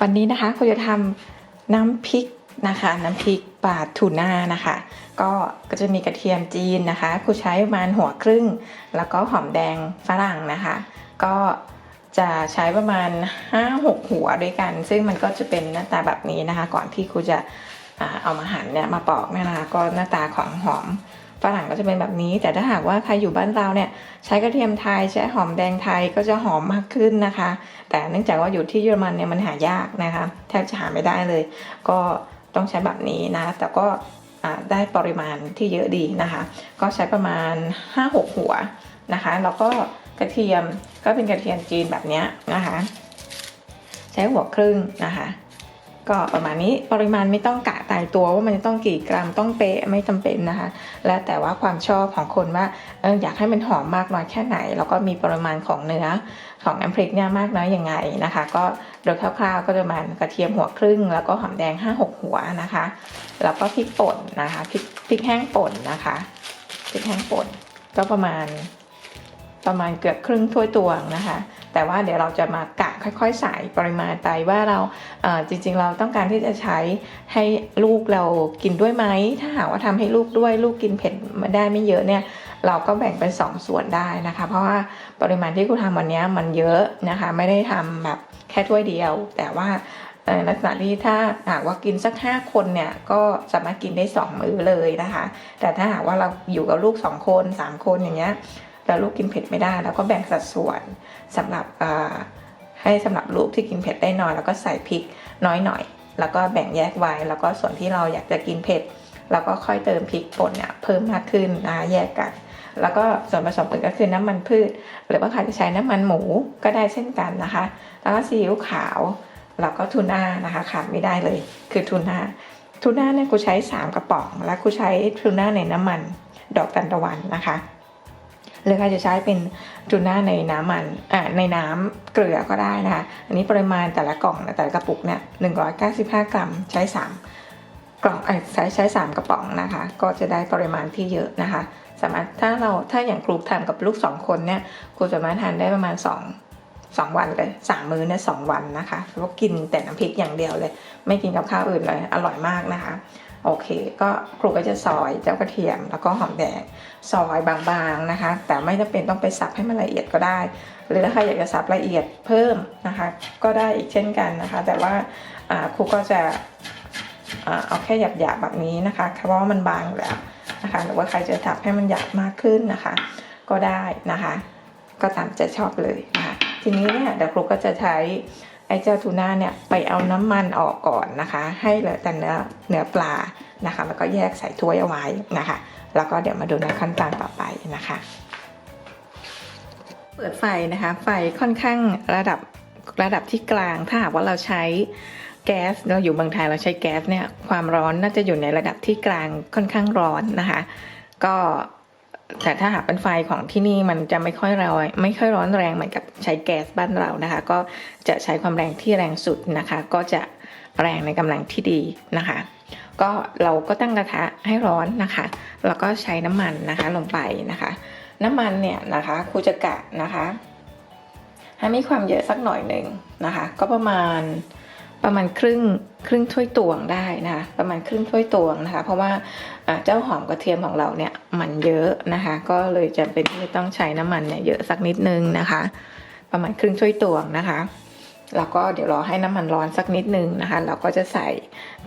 วันนี้นะคะคุณจะทำน้ำพริกนะคะน้ำพริกปลาทูน่านะคะ ก็ก็จะมีกระเทียมจีนนะคะครูใช้ประมาณหัวครึ่ง แล้วก็หอมแดงฝรั่งนะคะ ก็จะใช้ประมาณ 5-6 หัวด้วยกัน ซึ่งมันก็จะเป็นหน้าตาแบบนี้นะคะ ก่อนที่ครูจะเอามาหั่นเนี่ยมาปอกเนี่ยนะคะ ก็หน้าตาของหอม ฝรั่งก็จะเป็นแบบนี้ แต่ถ้าหากว่าใครอยู่บ้านเราเนี่ยใช้กระเทียมไทยใช้หอมแดงไทยก็จะหอมมากขึ้นนะคะ แต่เนื่องจากว่าอยู่ที่เยอรมันเนี่ยมันหายากนะคะแทบจะหาไม่ได้เลย ก็ต้องใช้แบบนี้นะ แต่ก็ได้ปริมาณที่เยอะดีนะคะ ก็ใช้ประมาณ 5-6 หัวนะคะแล้วก็กระเทียมก็เป็นกระเทียมจีนแบบนี้นะคะ ใช้หัวครึ่งนะคะ ก็ประมาณนี้ปริมาณไม่ต้องกะตายตัวว่ามันจะต้องกี่กรัมต้องเป๊ะไม่จำเป็นนะคะ แล้วแต่ว่าความชอบของคนว่าเอออยากให้มันหอมมากน้อยแค่ไหน แล้วก็มีปริมาณของเนื้อของน้ำพริกเนี่ยมากน้อยยังไงนะคะ ก็โดยคร่าวๆก็จะประมาณกระเทียมหัวครึ่ง แล้วก็หอมแดง 5-6 หัวนะคะ แล้วก็พริกป่นนะคะพริกพริกแห้งป่นนะคะพริกแห้งป่นก็ประมาณ ประมาณเกือบครึ่งถ้วยตวงนะคะ แต่ว่าเดี๋ยวเราจะมากะค่อยๆ ใส่ปริมาณไปว่าเราจริงๆ เราต้องการที่จะใช้ให้ลูกเรากินด้วยไหม ถ้าหากว่าทำให้ลูกด้วยลูกกินเผ็ดมาได้ไม่เยอะเนี่ยเราก็แบ่งเป็นสองส่วนได้นะคะ เพราะว่าปริมาณที่กูทำวันนี้มันเยอะนะคะ ไม่ได้ทำแบบแค่ถ้วยเดียว แต่ว่าลักษณะที่ถ้าหากว่ากินสักห้าคนเนี่ยก็สามารถกินได้สองมื้อเลยนะคะ แต่ถ้าหากว่าเราอยู่กับลูกสองคนสามคนอย่างเงี้ย แล้วลูกกินเผ็ดไม่ได้ แล้วก็แบ่งสัดส่วนสำหรับให้สำหรับลูกที่กินเผ็ดได้น้อย แล้วก็ใส่พริกน้อยหน่อย แล้วก็แบ่งแยกไว้ แล้วก็ส่วนที่เราอยากจะกินเผ็ดเราก็ค่อยเติมพริกป่นเนี่ยเพิ่มมากขึ้นนะแยกกัน แล้วก็ส่วนผสมอื่นก็คือน้ำมันพืช หรือว่าใครจะใช้น้ำมันหมูก็ได้เช่นกันนะคะ แล้วก็ซีอิ๊วขาวแล้วก็ทูน่านะคะขาดไม่ได้เลย คือทูน่าทูน่าเนี่ยกูใช้ 3 กระป๋อง แล้วกูใช้ทูน่าในน้ำมันดอกตันตะวันนะคะ หรือใครจะใช้เป็นทูน่าในน้ำมันอ่าในน้ำเกลือก็ได้นะคะ อันนี้ปริมาณแต่ละกล่องแต่ละกระปุกเนี่ย195กรัมใช้3กล่องเอ้ใช้ใช้3กระป๋องนะคะ ก็จะได้ปริมาณที่เยอะนะคะ สามารถถ้าเราถ้าอย่างครูทำกับลูก2คนเนี่ยครูสามารถทานได้ประมาณ2 2วันเลยสามมื้อเนี่ยสองวันนะคะเพราะกินแต่น้ำพริกอย่างเดียวเลย ไม่กินกับข้าวอื่นเลย อร่อยมากนะคะ โอเค ก็ครูก็จะซอยเจ้ากระเทียม แล้วก็หอมแดงซอยบางๆนะคะ แต่ไม่จำเป็นต้องไปสับให้มันละเอียดก็ได้ หรือถ้าใครอยากจะสับละเอียดเพิ่มนะคะ ก็ได้อีกเช่นกันนะคะ แต่ว่าครูก็จะเอาแค่หยาบๆแบบนี้นะคะเพราะว่ามันบางอยู่แล้วนะคะหรือว่าใครจะสับให้มันหยาบมากขึ้นนะคะ ก็ได้นะคะ ก็ตามใจชอบเลยนะคะทีนี้เนี่ยเดี๋ยวครูก็จะใช้ ไอ้เจ้าทูน่าเนี่ยไปเอาน้ำมันออกก่อนนะคะ ให้เหลือแต่เนื้อเนื้อปลานะคะ แล้วก็แยกใส่ถ้วยเอาไว้นะคะ แล้วก็เดี๋ยวมาดูในขั้นตอนต่อไปนะคะ เปิดไฟนะคะ ไฟค่อนข้างระดับระดับที่กลางถ้าหากว่าเราใช้แก๊สเราอยู่เมืองไทยเราใช้แก๊สเนี่ยความร้อนน่าจะอยู่ในระดับที่กลางค่อนข้างร้อนนะคะ ก็ แต่ถ้าหากเป็นไฟของที่นี่มันจะไม่ค่อยร้อนไม่ค่อยร้อนแรงเหมือนกับใช้แก๊สบ้านเรานะคะ ก็จะใช้ความแรงที่แรงสุดนะคะ ก็จะแรงในกำลังที่ดีนะคะ ก็เราก็ตั้งกระทะให้ร้อนนะคะ แล้วก็ใช้น้ำมันนะคะลงไปนะคะ น้ำมันเนี่ยนะคะครูจะกะนะคะให้มีความเยอะสักหน่อยหนึ่งนะคะ ก็ประมาณ ประมาณครึ่งครึ่งถ้วยตวงได้นะคะประมาณครึ่งถ้วยตวงนะคะ เพราะว่าเจ้าหอมกระเทียมของเราเนี่ยมันเยอะนะคะ ก็เลยจำเป็นที่จะต้องใช้น้ำมันเนี่ยเยอะสักนิดนึงนะคะ ประมาณครึ่งถ้วยตวงนะคะแล้วก็เดี๋ยวรอให้น้ำมันร้อนสักนิดนึงนะคะ เราก็จะใส่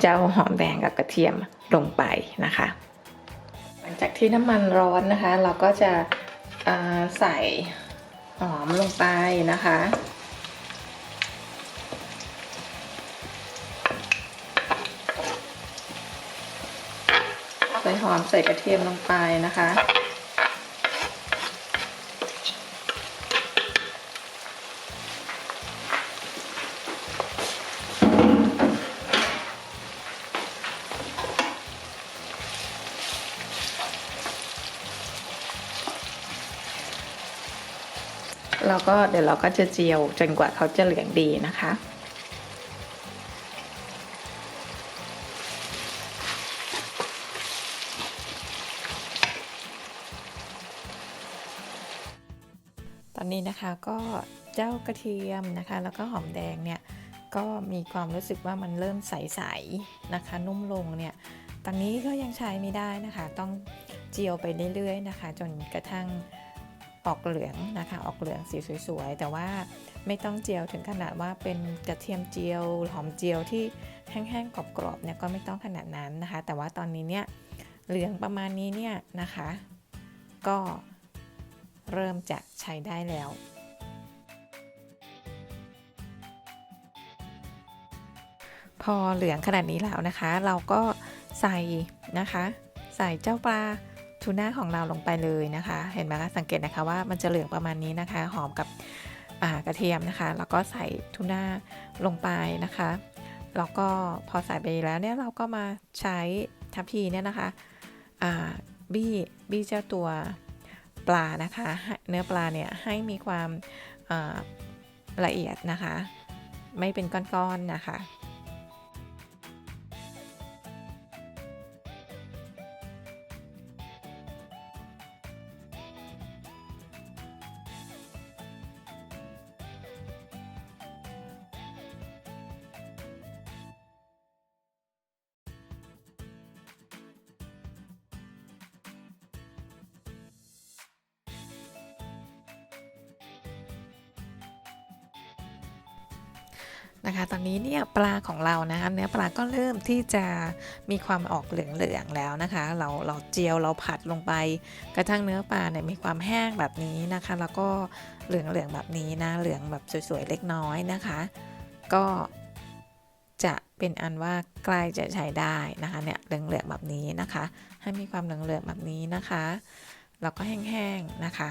เจ้าหอมแดงกับกระเทียมลงไปนะคะ หลังจากที่น้ำมันร้อนนะคะ เราก็จะใส่หอมลงไปนะคะ อมใส่กระเทียมลงไปนะคะแล้วก็เดี๋ยวเราก็จะเจียวจนกว่าเขาจะเหลืองดีนะคะ นะคะ ก็เจ้ากระเทียมนะคะ แล้วก็หอมแดงเนี่ยก็มีความรู้สึกว่ามันเริ่มใสๆนะคะ นุ่มลงเนี่ยตอนนี้ก็ยังใช้ไม่ได้นะคะ ต้องเจียวไปเรื่อยๆนะคะ จนกระทั่งออกเหลืองนะคะ ออกเหลืองสีสวยๆ แต่ว่าไม่ต้องเจียวถึงขนาดว่าเป็นกระเทียมเจียวหอมเจียวที่แห้งๆกรอบๆเนี่ยก็ไม่ต้องขนาดนั้นนะคะ แต่ว่าตอนนี้เนี่ยเหลืองประมาณนี้เนี่ยนะคะ ก็ เริ่มจะใช้ได้แล้วพอเหลืองขนาดนี้แล้วนะคะ เราก็ใส่นะคะ ใส่เจ้าปลาทูน่าของเราลงไปเลยนะคะ เห็นไหมคะสังเกตนะคะว่ามันจะเหลืองประมาณนี้นะคะ หอมกับกระเทียมนะคะ แล้วก็ใส่ทูน่าลงไปนะคะแล้วก็พอใส่ไปแล้วเนี่ยเราก็มาใช้ทัพพีเนี่ยนะคะบี้บี้เจ้าตัว ปลานะคะ เนื้อปลาเนี่ยให้มีความละเอียดนะคะ ไม่เป็นก้อนๆนะคะ นะคะ ตอนนี้เนี่ยปลาของเรานะคะเนื้อปลาก็เริ่มที่จะมีความออกเหลืองๆแล้วนะคะ เราเราเจียวเราผัดลงไป กระทั่งเนื้อปลาเนี่ยมีความแห้งแบบนี้นะคะ แล้วก็เหลืองๆแบบนี้นะเหลืองแบบสวยๆเล็กน้อยนะคะ ก็จะเป็นอันว่าใกล้จะใช้ได้นะคะเนี่ยเหลืองๆแบบนี้นะคะ ให้มีความเหลืองๆแบบนี้นะคะ แล้วก็แห้งๆนะคะ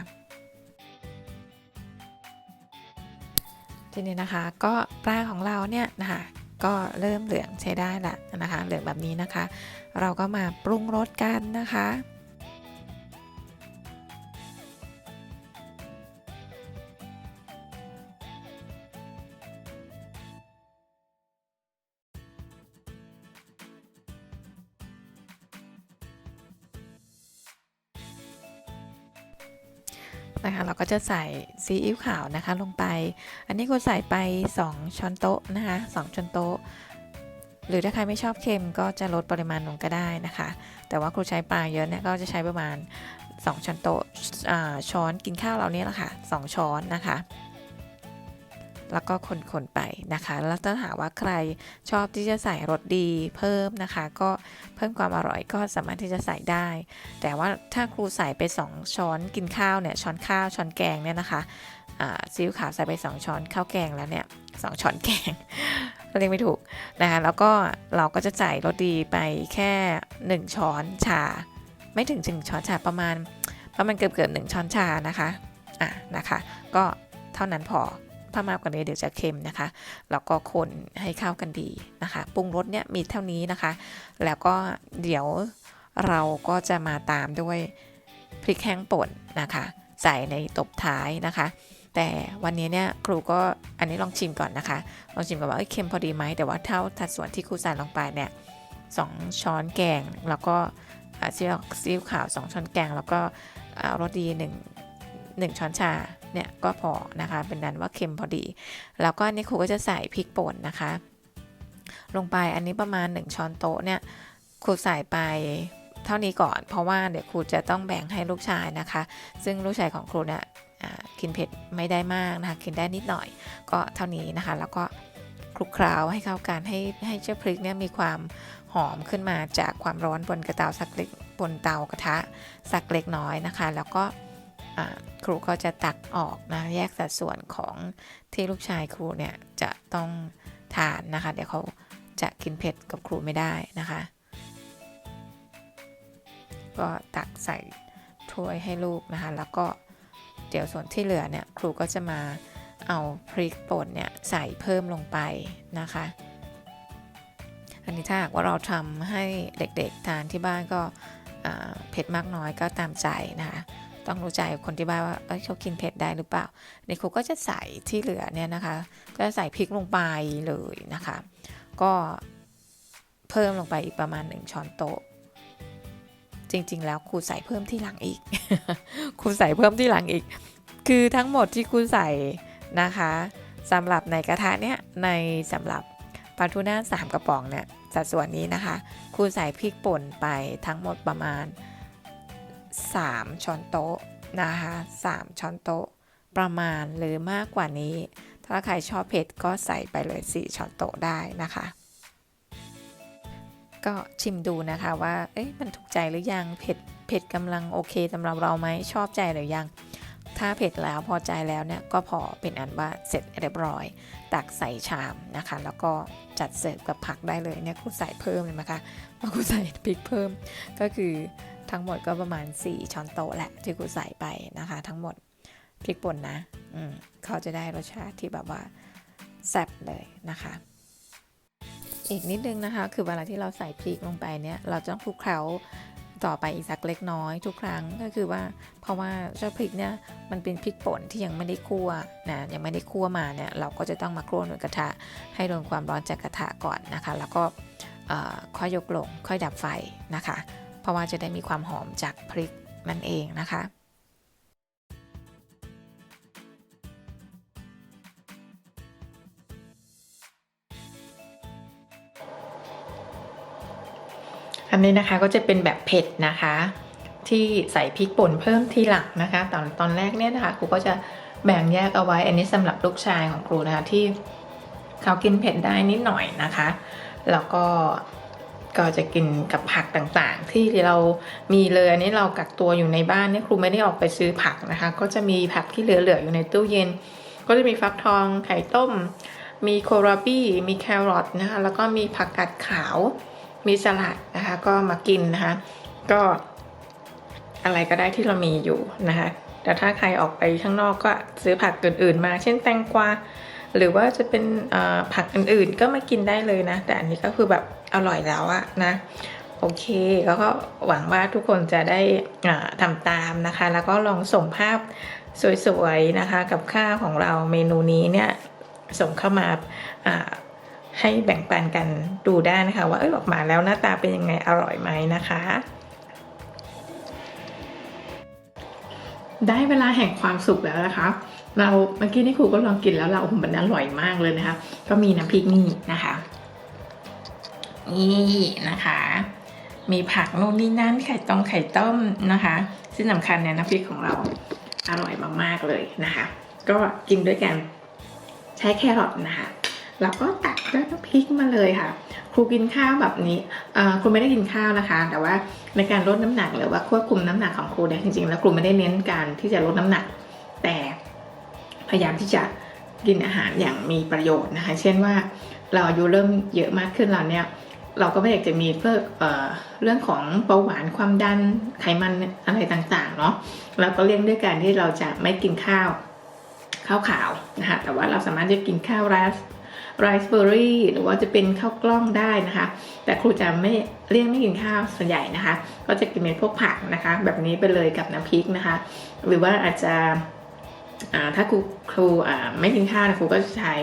ทีนี้นะคะก็ปลาของเราเนี่ยนะคะก็เริ่มเหลืองใช้ได้ละนะคะ เหลืองแบบนี้นะคะ เราก็มาปรุงรสกันนะคะ จะใส่ซีอิ๊วขาวนะคะลงไป อันนี้ก็ใส่ไป 2 ช้อนโต๊ะนะคะ 2 ช้อนโต๊ะ หรือถ้าใครไม่ชอบเค็มก็จะลดปริมาณลงก็ได้นะคะ แต่ว่าครูใช้ปลาเยอะเนี่ยก็จะใช้ประมาณ 2 ช้อนโต๊ะอ่าช้อนกินข้าวเราเนี้ยแหละค่ะ 2 ช้อนนะคะ แล้วก็คนๆไปนะคะ แล้วถ้าหากว่าใครชอบที่จะใส่รสดีเพิ่มนะคะ ก็เพิ่มความอร่อยก็สามารถที่จะใส่ได้ แต่ว่าถ้าครูใส่ไป 2 ช้อนกินข้าวเนี่ยช้อนข้าวช้อนแกงเนี่ยนะคะซีอิ๊วขาวใส่ไป 2 ช้อนข้าวแกงแล้วเนี่ยสช้อนแกงเรียกไม่ถูกนะคะแล้วก็เราก็จะใส่รสดีไปแค่ 1 ช้อนชา ไม่ถึงถึงช้อนชาประมาณประมาณเกือบเกือบหนึ่งช้อนชานะคะอะนะคะ ก็เท่านั้นพอ ถ้ามากกว่านี้เดี๋ยวจะเค็มนะคะ แล้วก็คนให้เข้ากันดีนะคะปรุงรสเนี่ยมีเท่านี้นะคะ แล้วก็เดี๋ยวเราก็จะมาตามด้วยพริกแห้งป่นนะคะ ใส่ในตบท้ายนะคะ แต่วันนี้เนี่ยครูก็อันนี้ลองชิมก่อนนะคะ ลองชิมก่อนว่าเอ้ยเค็มพอดีไหมแต่ว่าเท่าทัดส่วนที่ครูใส่ลงไปเนี่ยสองช้อนแกงแล้วก็ซีอิ๊วซีอิ๊วขาว 2 ช้อนแกง แล้วก็รสดี1 1 ช้อนชาเนี่ยก็พอนะคะ เป็นนั้นว่าเค็มพอดี แล้วก็อันนี้ครูก็จะใส่พริกป่นนะคะ ลงไปอันนี้ประมาณ 1 ช้อนโต๊ะเนี่ยครูใส่ไปเท่านี้ก่อน เพราะว่าเดี๋ยวครูจะต้องแบ่งให้ลูกชายนะคะ ซึ่งลูกชายของครูเนี่ยกินเผ็ดไม่ได้มากนะคะกินได้นิดหน่อย ก็เท่านี้นะคะ แล้วก็คลุกเคล้าให้เข้ากันให้ให้เจ้าพริกเนี่ยมีความหอมขึ้นมาจากความร้อนบนกระเตาสักเล็กบนเตากระทะสักเล็กน้อยนะคะ แล้วก็ ครูก็จะตักออกนะแยกสัดส่วนของที่ลูกชายครูเนี่ยจะต้องทานนะคะ เดี๋ยวเขาจะกินเผ็ดกับครูไม่ได้นะคะ ก็ตักใส่ถ้วยให้ลูกนะคะ แล้วก็เดี๋ยวส่วนที่เหลือเนี่ยครูก็จะมาเอาพริกป่นเนี่ยใส่เพิ่มลงไปนะคะ อันนี้ถ้าหากว่าเราทำให้เด็กๆทานที่บ้านก็เผ็ดมากน้อยก็ตามใจนะคะ ต้องรู้ใจคนที่บ้านว่าเเขากินเผ็ดได้หรือเปล่าในครูก็จะใส่ที่เหลือเนี่ยนะคะ ก็จะใส่พริกลงไปเลยนะคะ ก็เพิ่มลงไปอีกประมาณ 1 ช้อนโต๊ะ จริง ๆ แล้วครูใส่เพิ่มที่หลังอีกครูใส่เพิ่มที่หลังอีก คือทั้งหมดที่ครูใส่นะคะสำหรับในกระทะเนี้ยในสำหรับปลาทูน่าสามกระป๋องเนี่ยสัดส่วนนี้นะคะครูใส่พริกป่นไปทั้งหมดประมาณ 3 ช้อนโต๊ะนะคะ3ช้อนโต๊ะประมาณหรือมากกว่านี้ ถ้าใครชอบเผ็ดก็ใส่ไปเลย 4 ช้อนโต๊ะได้นะคะ ก็ชิมดูนะคะว่าเอ๊ะมันถูกใจหรือยังเผ็ดเผ็ดกำลังโอเคสำหรับเราไหมชอบใจหรือยัง ถ้าเผ็ดแล้วพอใจแล้วเนี่ยก็พอเป็นอันว่าเสร็จเรียบร้อย ตักใส่ชามนะคะ แล้วก็จัดเสิร์ฟกับผักได้เลยเนี่ยคุณใส่เพิ่มเลยนะคะว่าคุณใส่พริกเพิ่มก็คือ ทั้งหมดก็ประมาณ 4 ช้อนโต๊ะแหละที่คุณใส่ไปนะคะ ทั้งหมดพริกป่นนะเขาจะได้รสชาติที่แบบว่าแซ่บเลยนะคะ อีกนิดนึงนะคะ คือเวลาที่เราใส่พริกลงไปเนี่ยเราจะต้องคลุกเคล้าต่อไปอีกสักเล็กน้อยทุกครั้งก็คือว่าเพราะว่าเจ้าพริกเนี่ยมันเป็นพริกป่นที่ยังไม่ได้คั่วนะยังไม่ได้คั่วมาเนี่ยเราก็จะต้องมาคั่วในกระทะ ให้โดนความร้อนจากกระทะก่อนนะคะ แล้วก็ค่อยยกลงค่อยดับไฟนะคะ ราะว่าจะได้มีความหอมจากพริกนั่นเองนะคะอันนี้นะคะก็จะเป็นแบบเผ็ดนะคะ ที่ใส่พริกป่นเพิ่มทีหลังนะคะ ตอนตอนแรกเนี่ยนะคะครูก็จะแบ่งแยกเอาไว้ อันนี้สำหรับลูกชายของครูนะคะที่เขากินเผ็ดได้นิดหน่อยนะคะ แล้วก็ ก็จะกินกับผักต่างๆ ที่เรามีเลยอันนี้เรากักตัวอยู่ในบ้านเนี่ยครูไม่ได้ออกไปซื้อผักนะคะ ก็จะมีผักที่เหลือๆอยู่ในตู้เย็น ก็จะมีฟักทองไข่ต้ม มีโคราบี้มีแครอทนะคะแล้วก็มีผักกาดขาว มีสลัดนะคะ ก็มากินนะคะ ก็อะไรก็ได้ที่เรามีอยู่นะคะแต่ถ้าใครออกไปข้างนอกก็ซื้อผักอื่นๆมา เช่นแตงกวา หรือว่าจะเป็นผักอื่นๆ ก็มากินได้เลยนะ แต่อันนี้ก็คือแบบอร่อยแล้วอะนะ โอเคแล้วก็หวังว่าทุกคนจะได้ทำตามนะคะ แล้วก็ลองส่งภาพสวยๆนะคะ กับข้าวของเราเมนูนี้เนี่ยส่งเข้ามาอ่าให้แบ่งปันกันดูได้นะคะ ว่าเออออกมาแล้วหน้าตาเป็นยังไงอร่อยไหมนะคะ ได้เวลาแห่งความสุขแล้วนะคะ เราเมื่อกี้นี่ครูก็ลองกินแล้วเราโอ้โหมันอร่อยมากเลยนะคะ ก็มีน้ำพริกนี่นะคะนี่นะคะ มีผักนู่นนี่นั่นไข่ต้มไข่ต้มนะคะที่สำคัญเนี่ยน้ำพริกของเราอร่อยมากๆเลยนะคะ ก็กินด้วยกันใช้แครอทนะคะเราก็ตักด้วยน้ำพริกมาเลยค่ะ ครูกินข้าวแบบนี้ครูไม่ได้กินข้าวนะคะ แต่ว่าในการลดน้ำหนักหรือว่าควบคุมน้ำหนักของครูเนี่ยจริงๆแล้วครูไม่ได้เน้นการที่จะลดน้ำหนัก แต่ พยายามที่จะกินอาหารอย่างมีประโยชน์นะคะ เช่นว่าเราอายุเริ่มเยอะมากขึ้นแล้วเนี่ยเราก็ไม่อยากจะมีเพื่อเออเรื่องของเบาหวานความดันไขมันอะไรต่างๆเนาะเราก็เลี่ยงด้วยการที่เราจะไม่กินข้าวข้าวขาวนะคะแต่ว่าเราสามารถจะกินข้าวไรซ์ไรซ์เบอร์รี่หรือว่าจะเป็นข้าวกล้องได้นะคะ แต่ครูจะไม่เลี่ยงไม่กินข้าวส่วนใหญ่นะคะ ก็จะกินเป็นพวกผักนะคะ แบบนี้ไปเลยกับน้ำพริกนะคะ หรือว่าอาจจะ ถ้าครูครูไม่กินข้าวนะครูก็จะใช้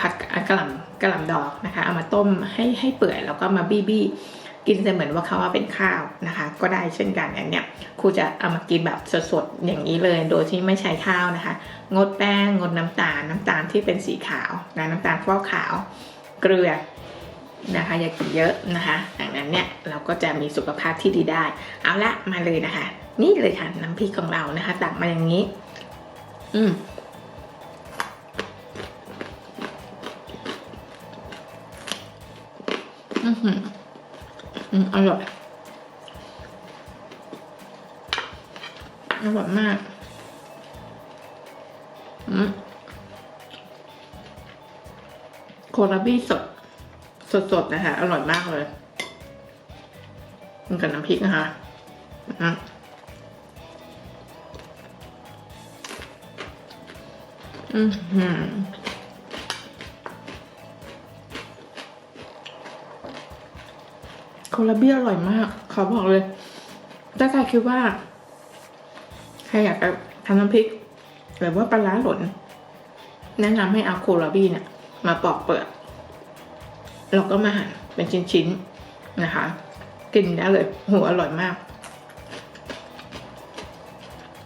ผักกระหล่ำกระหล่ำดอกนะคะเอามาต้มให้ให้เปื่อยแล้วก็มาบี้บี้กินเสมือนว่าเขาว่าเป็นข้าวนะคะ ก็ได้เช่นกันอันเนี้ยครูจะเอามากินแบบสดๆอย่างนี้เลย โดยที่ไม่ใช้ข้าวนะคะ งดแป้งงดน้ำตาลน้ำตาลที่เป็นสีขาวนะน้ำตาลฟอกขาว เกลือนะคะอย่ากินเยอะนะคะดังนั้นเนี่ยเราก็จะมีสุขภาพที่ดีได้ เอาละมาเลยนะคะ นี่เลยค่ะน้ำพริกของเรานะคะ ตักมาอย่างนี้ อืมอือหืออืมอร่อยอร่อยมากอืมโคลาบี้สด สดๆนะคะ อร่อยมากเลย มันกับน้ำพริกนะคะ อืม อือหือโคลาเบี้อร่อยมาก ขอบอกเลย ถ้าใครคิดว่า ใครอยากทำน้ำพริก หรือว่าปลาร้าหล่น แนะนำให้เอาโคลาบี้เนี่ย มาปอกเปลือกแล้วก็มาหั่นเป็นชิ้นๆนะคะ กินได้เลยโหอร่อยมาก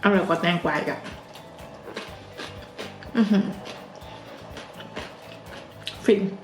อร่อยกว่าแตงกวาอีกอะ Mhm. Fin.